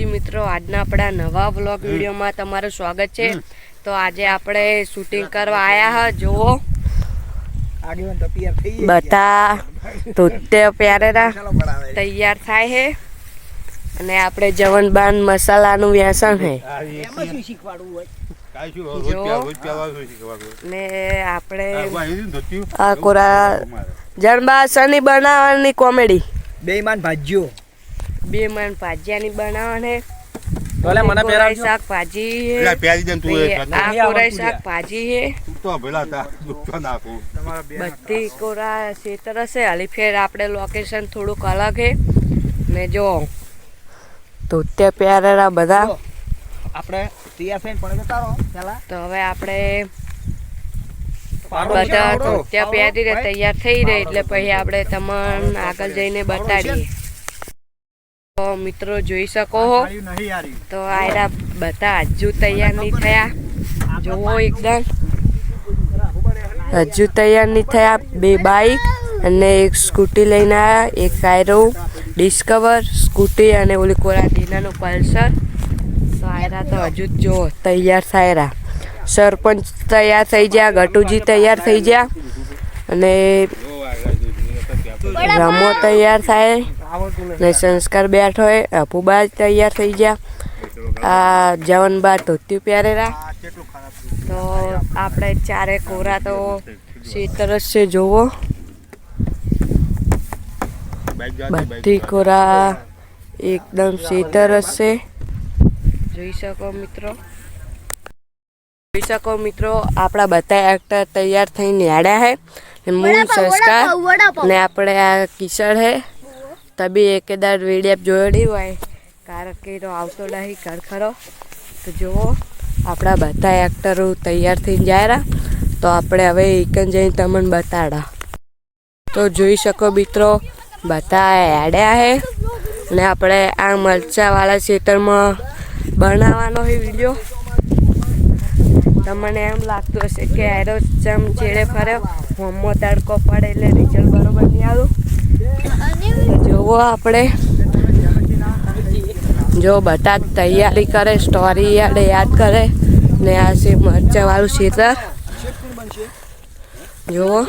માતાજી મિત્રો આજના આપણા નવા વ્લોગ વિડીયોમાં તમારું સ્વાગત છે. તો આજે આપણે શૂટિંગ કરવા આયા હા જુઓ. બધા તોતે પ્યારેરા તૈયાર થાય છે અને આપણે જવન બાન મસાલાનું વ્યસન છે. ને આપણે આ કોરા જણબા સની બનાવવાની કોમેડી. બેઈમાન ભાજ્યો. બે મન ભાજ્યાની બનાવવાની ભલે મને પહેરાવજો. શાક ભાજી પેલા પ્યાજી દે તું એ આ કોરાઈ શાક ભાજી હે તો ભલા તા તું નાખું. બધી કોરા છે હશે હાલી ફેર આપણે લોકેશન થોડુંક અલગ હે ને જો તો તે પ્યારેરા બધા. આપણે તૈયાર થઈને પણ જતા રહો પહેલા. તો હવે આપણે બધા ત્યાં પહેરી તૈયાર થઈ રહે એટલે પછી આપણે તમને આગળ જઈને બતાડીએ. મિત્રો જોઈ શકો છો હાર્યું નહીં હાર્યું. તો આયરા બધા હજુ તૈયાર નહીં. થયા જોવો એકદમ. હજુ તૈયાર નહીં થયા બે બાઈક અને એક સ્કૂટી લઈને આવ્યા એક આયરો ડિસ્કવર સ્કૂટી અને ઓલી કોરા ડીનાનું પલ્સર. તો આયરા તો હજુ જ જો તૈયાર થાયરા સરપંચ તૈયાર થઈ ગયા ગટુજી તૈયાર થઈ ગયા અને રમો તૈયાર થાય. ને સંસ્કાર બેઠો હોય અપુબા તૈયાર થઈ ગયા. આ જવનબા ધોતી પહેરેલા આ કેટલું ખરાબ થયું. તો આપણે ચારે કોરા તો શીતરસ છે જોવો. બાઈક જા દે, બાઈક બધી જા દે. કોરા એકદમ શીતરસ છે. જોઈ શકો મિત્રો. જોઈ શકો મિત્રો આપણા બધા એક્ટર તૈયાર થઈને આડ્યા છે. ને મૂળ સંસ્કાર. ને આપણે આ કિશોર હે તબી એકેદાર વીડિયો જોયો નહીં હોય. કારણ કે એનો આવતો નહીં, ખરખરો. તો જુઓ, આપણા બધા એક્ટરો તૈયાર થઈને જાય તો આપણે હવે એકન જઈને તમને બતાડા તો જોઈ શકો મિત્રો, બધા એડ્યા હે. અને આપણે આ મરચાવાળા ખેતરમાં બનાવવાનો છે વીડિયો. તમને એમ લાગતું હશે કે એરો ચમ ચેડે ફર્યો. હોમો તડકો પડે એટલે રિઝલ્ટ બરોબર નહીં આવ્યું. જોવો આપણે. જો બધા તૈયારી કરે સ્ટોરી યાદ યાદ કરે. ને આ છે મરચાવાળું ખેતર જુઓ.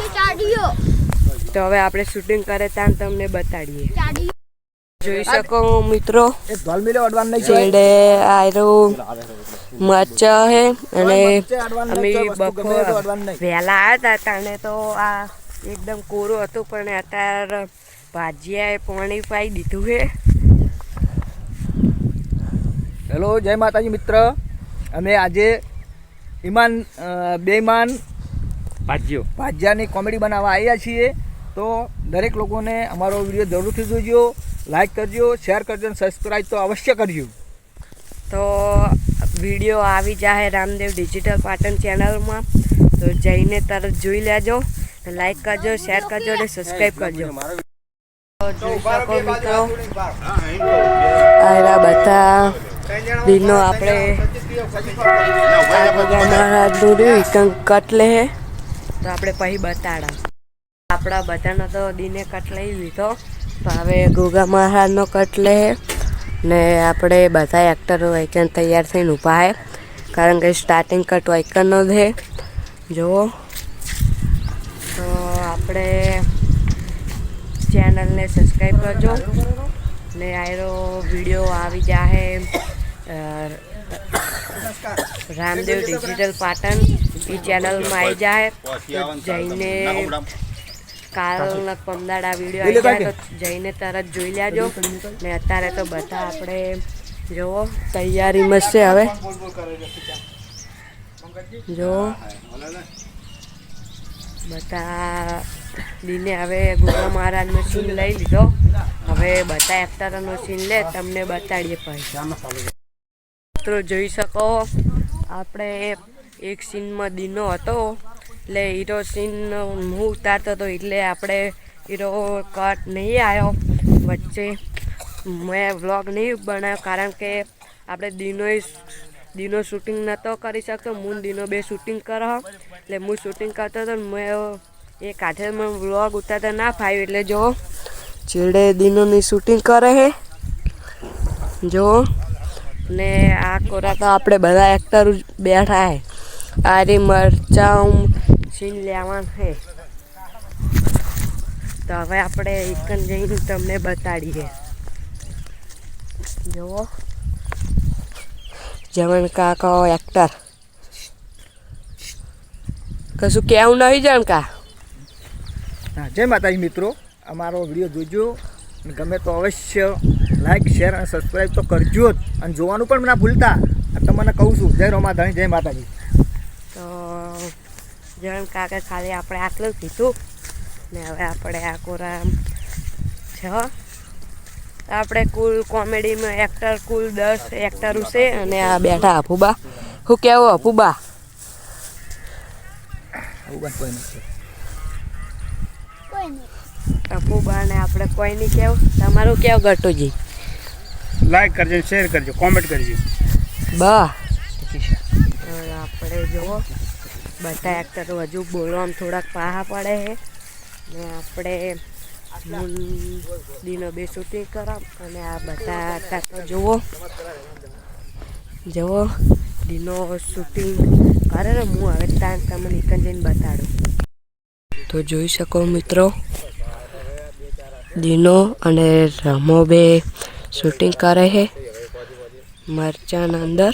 તો હવે આપણે શૂટિંગ કરે ત્યાં તમને બતાડીએ. જોઈ શકો મિત્રો. છેડે આયરો મરચા હે અને અમે બપોર વહેલા આવ્યા હતા તો આ એકદમ કોરું હતું, પણ અત્યારે ભાજીયાએ પાણી પાઈ દીધું છે હેલો જય માતાજી મિત્ર. અમે આજે ઈમાન બેઈમાન ભાજ્યો. ભાજ્યાની કોમેડી બનાવવા આવ્યા છીએ. તો દરેક લોકોને અમારો વીડિયો જરૂરથી જોજો લાઈક કરજો શેર કરજો અને સબસ્ક્રાઈબ તો અવશ્ય કરજો. તો વીડિયો આવી જાય રામદેવ ડિજિટલ પાટણ ચેનલમાં તો જઈને તરત જોઈ લેજો લાઈક કરજો શેર કરજો અને સબસ્ક્રાઈબ કરજો. મિત્રો. આ બધા દિનો આપણે આ બધા મહારાજનું રહ્યું એકમ કટ લે હે. તો આપણે પછી બતાડા. આપણા બધાનો તો દિને કટ લઈ લીધો. તો હવે ગોગા મહારાજનો કટ લે ને આપણે બધા એક્ટરો વાઇકન તૈયાર થઈને ઊભા હે. કારણ કે સ્ટાર્ટિંગ કટ વાઇકનનો જ છે જુઓ. તો આપણે ચેનલને સબસ્ક્રાઈબ કરજો. ને આયરો વીડિયો આવી જાહે. રામદેવ ડિજિટલ પાટણ એ ચેનલમાં આવી ચાલુ જઈને. કાલના પમદાડા વીડિયો આવી જાય તો જઈને તરત જોઈ લેજો. ને અત્યારે તો બધા આપણે જુઓ તૈયારીમાં છે હવે. જુઓ. બધા દિને હવે ગુરુ મહારાજનો સીન લઈ લીધો. હવે બધા એક્ટરોનો સીન લે, તમને બતાડીએ પછી. મિત્રો, જોઈ શકો, આપણે એક સીનમાં દીનો હતો. એટલે હીરો સીન હું ઉતારતો હતો, એટલે આપણે હીરો કટ નહીં આવ્યો વચ્ચે મેં વ્લોગ નહીં બનાવ્યો કારણ કે આપણે દિનો દિનો શૂટિંગ નહોતો કરી શકતો. હું દિનો બે શૂટિંગ કરો. એટલે હું શૂટિંગ કરતો હતો મેં એ કાંઠે મને વ્લોગ ઉતારતા ના ફાવ્યું એટલે જો ચેડે દિનોની શૂટિંગ કરે હે. જો. ને આ કોરા તો આપણે બધા એક્ટર બેઠા હે. આરી મરચાં સીન લેવાનું છે તો હવે આપણે એકન જઈને તમને બતાડીએ. જુઓ જમણ કાકો એક્ટર કશું કેવું નહીં જાણ કા? હા જય માતાજી મિત્રો. અમારો વીડિયો જોજો અને ગમે તો અવશ્ય લાઈક શેર અને સબસ્ક્રાઈબ તો કરજો જ. અને જોવાનું પણ ના ભૂલતા. તમને કહું છું જય રોમાધાણી જય માતાજી. તો જણ કાકા ખાલી આપણે આટલું કીધું. ને હવે આપણે આ કોરા છ. આપણે કુલ કોમેડીમાં એક્ટર કુલ દસ એક્ટર છે અને આ બેઠા અપુબા હું કેવો આવું બંધ કોઈ નથી. અપુબા ને આપણે કોઈ નહીં કેવું? તમારું કેવું ગટુજી? લાઈક કરજો શેર કરજો કોમેન્ટ કરજો. બા. આપણે જુઓ બધા એક્ટર હજુ બોલવામાં થોડાક પાહા પડે છે. ને આપણે દિનો બે શૂટિંગ કરાવ. અને આ બધા એક્ટર જુઓ. જુઓ દિનો શૂટિંગ કરે ને હું હવે ત્યાં તમને એક જઈને બતાડું. તો જોઈ શકો મિત્રો. દિનો અને રમો બે શૂટિંગ કરે છે. મરચાના અંદર.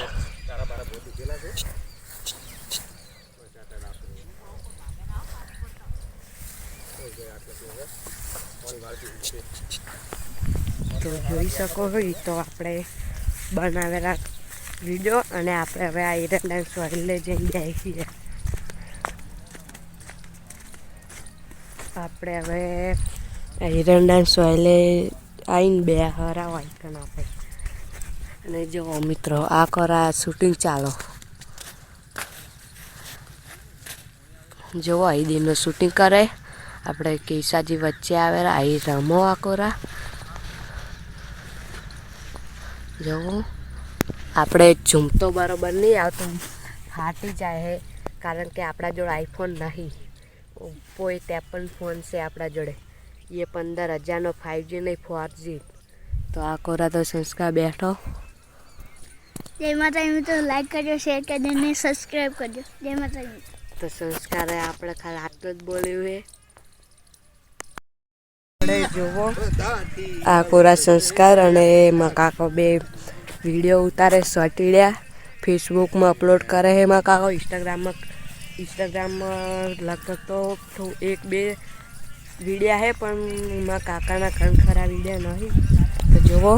તો જોઈ શકો હોય તો આપણે બનાવેલા વીડિયો અને આપણે હવે આ ડાન્સ વાળીને જઈને જાય છીએ. આપણે હવે ડાન્સ વાળીને આવીને બે હરા વાઇકન આપણે. અને જો મિત્રો, આ કરા શૂટિંગ ચાલો. જુઓ અહીં દિનનું શૂટિંગ કરે. આપણે કેસાજી વચ્ચે આવેલા આઈ રમો આ કોરા. જુઓ આપણે ઝૂમતો બરોબર નહીં આવતો. ફાટી જાય કારણ કે આપણા જોડે આઈફોન નહીં. ઓપ્પો એ ત્રેપન ફોન છે આપણા જોડે. એ પંદર હજારનો ફાઇવજી નહીં ફોરજી તો આ કોરા તો સંસ્કાર બેઠો. જય માતાજી મિત્રો લાઈક કરજો શેર કરજો અને સબસ્ક્રાઈબ કરજો. જય માતાજી તો સંસ્કારે આપણે ખાલી આટલું જ બોલ્યું છે જુઓ આ કોરા સંસ્કાર અને એમાં કાકો બે વીડિયો ઉતારે સોટીડ્યા ફેસબુકમાં અપલોડ કરે છે એમાં કાકો ઇન્સ્ટાગ્રામમાં ઇન્સ્ટાગ્રામમાં લગભગ તો એક બે વિડીયા છે પણ એમાં કાકાના ખરા વિડીયા નહીં. તો જુઓ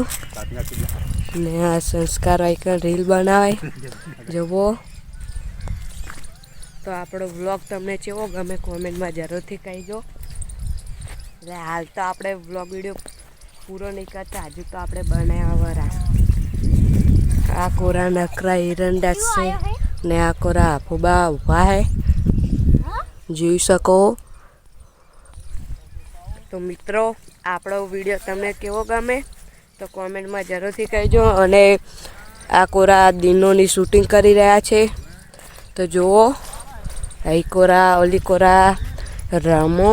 ને આ સંસ્કાર આઈકન રીલ બનાવાય જુઓ તો આપણો વ્લોગ તમને કેવો ગમે કોમેન્ટમાં જરૂરથી કહીજો. એટલે હાલ તો આપણે વ્લોગ વીડિયો પૂરો નહીં કરતા, હજુ તો આપણે બનાવ્યા વરા આ કોરા નકરા એરંડા છે. ને આ કોરા ફુબા ઊભા હે. જોઈ શકો. તો મિત્રો, આપણો વીડિયો તમને કેવો ગમે તો કોમેન્ટમાં જરૂરથી કહેજો અને આ કોરા દિનોની શૂટિંગ કરી રહ્યા છે. તો જુઓ, અહીં કોરા, ઓલી કોરા, રમો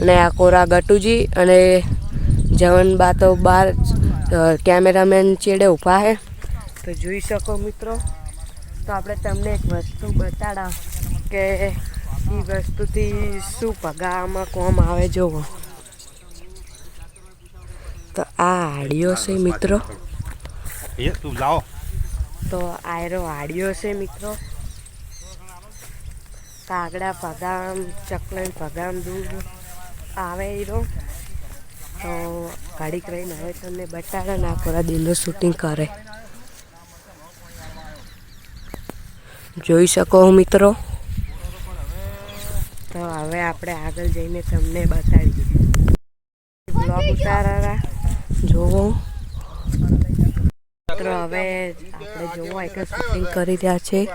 અને આ કોરા ગટુજી અને જવન બા તો બાર કેમેરામેન ચેડે ઊભા છે તો જોઈ શકો મિત્રો. તો આપણે તમને એક વસ્તુ બતાડા કે એ વસ્તુથી શું પગારમાં કોમ આવે જોવો. તો આ આડિયો છે મિત્રો. તું લાવો. તો આયરો આડિયો છે મિત્રો. કાગડા પગામ ચકલન પગામ દૂધ આવે એરો તો ઘડીક રહીને હવે તમને બટાડા ના આખોરા દિનનું શૂટિંગ કરે. જોઈ શકો મિત્રો. તો હવે આપણે આગળ જઈને તમને બતાવીએ. બ્લોગ ઉતારા જોવો. મિત્રો હવે આપણે જોવો એક શૂટિંગ કરી રહ્યા છે.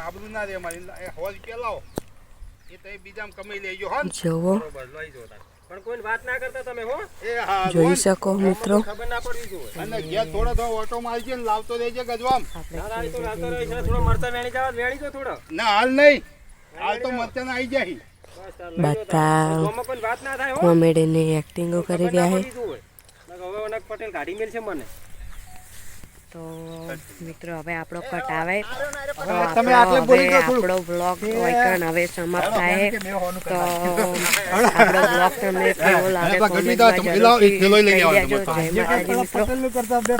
જોવો. પણ કોઈ વાત ના કરતા તમે હો. એ જોઈ શકો મિત્રો. ખબર ના પડવી જોઈએ અને ઘેર થોડો થોડો ઓટો મારજે ને લાવતો રહેજે ગજવામ. ના તો લાવતો રહીશ ને થોડો મરતા વેણી જવા વેણી જો થોડો. ના હાલ નહીં. હાલ તો મરચાં આવી જાય. ના હો. કોમેડીની એક્ટિંગો કરી રહ્યા છે હવે ઓનક પટેલ કાઢી મેલ છે મને. તો મિત્રો હવે આપણો કટ આવે. તો તમે આપણો આટલે બોલી હવે દો થોડું. આપણો બ્લોગ ઓયકન હવે સમાપ્ત થાય. તો આપણો બ્લોગ તમને કેવો લાગે કોમેન્ટમાં આવજો જય માતાજી મિત્રો. પટેલનું કરતા બે